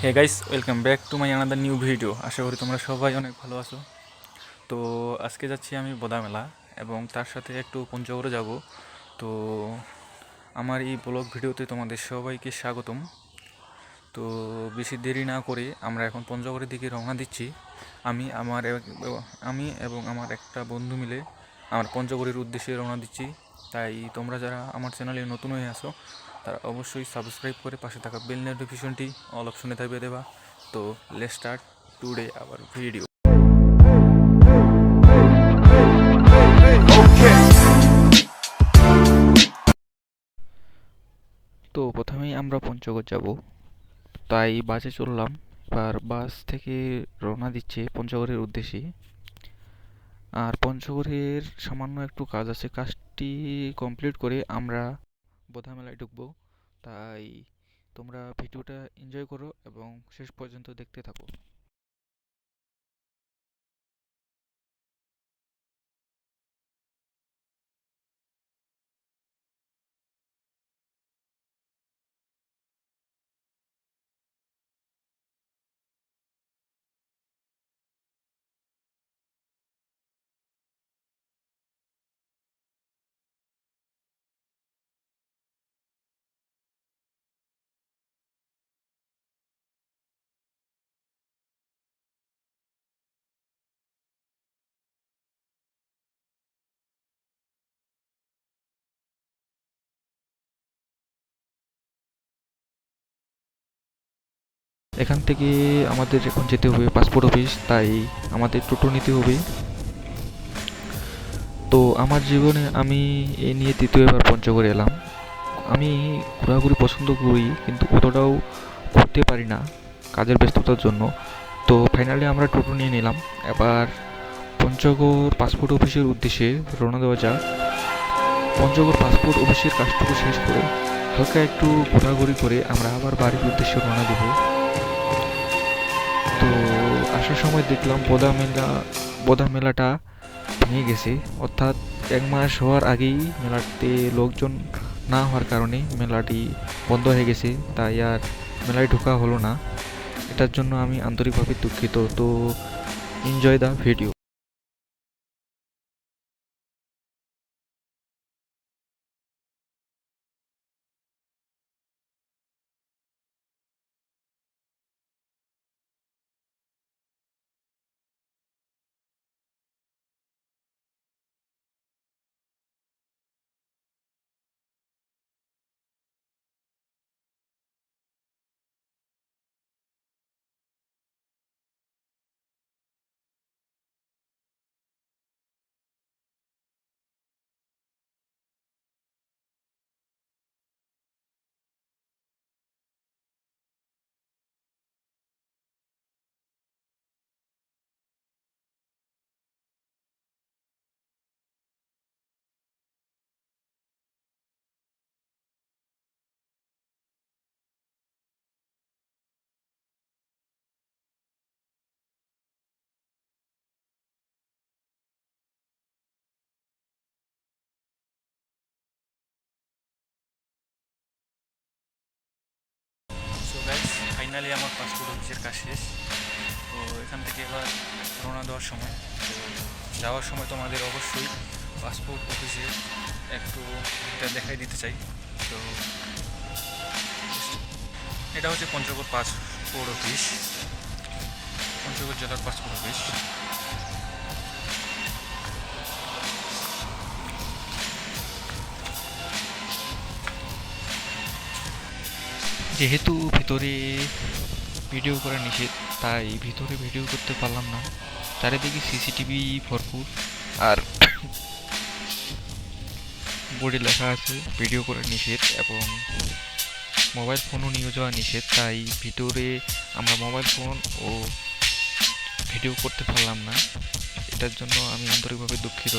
Hey guys welcome back to my another new video আশা করি তোমরা সবাই অনেক ভালো আছো। তো আজকে যাচ্ছি আমি বোদামেলা এবং তার সাথে একটু পঞ্চগড়ে যাব। তো আমার এই ব্লগ ভিডিওতে তোমাদের সবাইকে স্বাগতম। তো বেশি দেরি না করে আমরা এখন পঞ্চগড়ের দিকে রওনা দিচ্ছি। আমি, আমার আমি এবং আমার একটা বন্ধু মিলে আমার পঞ্চগড়ের উদ্দেশ্যে রওনা দিচ্ছি। তাই তোমরা যারা আমার চ্যানেলে নতুন হয়ে আসো তারা অবশ্যই সাবস্ক্রাইব করে পাশে থাকা বেল নোটিফিকেশনটি অল অপশনে থাকবে দেবা। তো লেট স্টার্ট টুডে আবার ভিডিও তো, প্রথমেই আমরা পঞ্চগড় যাব। তাই বাসে চললাম। এবার বাস থেকে রওনা দিচ্ছে পঞ্চগড়ের উদ্দেশ্যে। আর পঞ্চগড়ের সামান্য একটু কাজ আছে। কাজটি কমপ্লিট করে আমরা বোধা মেলায় ঢুকবো। তাই তোমরা ভিডিওটা এনজয় করো এবং শেষ পর্যন্ত দেখতে থাকো। এখান থেকে আমাদের এখন যেতে হবে পাসপোর্ট অফিস তাই আমাদের টোটো নিতে হবে। তো আমার জীবনে আমি এ নিয়ে তৃতীয়বার পঞ্চগড়ে এলাম। আমি ঘোরাঘুরি পছন্দ করি, কিন্তু অতটাও ঘুরতে পারি না কাজের ব্যস্ততার জন্য। তো ফাইনালি আমরা টোটো নিয়ে নিলাম। এবার পঞ্চগড় পাসপোর্ট অফিসের উদ্দেশ্যে রওনা দেওয়া যাক। পঞ্চগড় পাসপোর্ট অফিসের কাজটুকু শেষ করে হালকা একটু ঘোরাঘুরি করে আমরা আবার বাড়ির উদ্দেশ্যে রওনা দেবো। আসার সময় দেখলাম বোদা মেলা, বোদা মেলাটা ভেঙে গেছে। অর্থাৎ এক মাস হওয়ার আগেই মেলাতে লোকজন না হওয়ার কারণে মেলাটি বন্ধ হয়ে গেছে। তাই আর মেলায় ঢোকা হলো না। এটার জন্য আমি আন্তরিকভাবে দুঃখিত। তো এনজয় দ্য ভিডিও ফাইনালি আমার পাসপোর্ট অফিসের কাজ শেষ। তো এখান থেকে এবার রওনা দেওয়ার সময়। তো যাওয়ার সময় তোমাদের অবশ্যই পাসপোর্ট অফিসে একটু এটা দেখাই দিতে চাই। তো এটা হচ্ছে পঞ্চগড় পাসপোর্ট অফিস পঞ্চগড় জেলার পাসপোর্ট অফিস যেহেতু ভিতরে ভিডিও করা নিষেধ, তাই ভিতরে ভিডিও করতে পারলাম না। চারিদিকে সিসিটিভি ভরপুর। আর বোর্ডে লেখা আছে ভিডিও করা নিষেধ এবং মোবাইল ফোনও নিয়ে যাওয়া নিষেধ। তাই ভিতরে আমরা মোবাইল ফোন ও ভিডিও করতে পারলাম না। এটার জন্য আমি আন্তরিকভাবে দুঃখিত।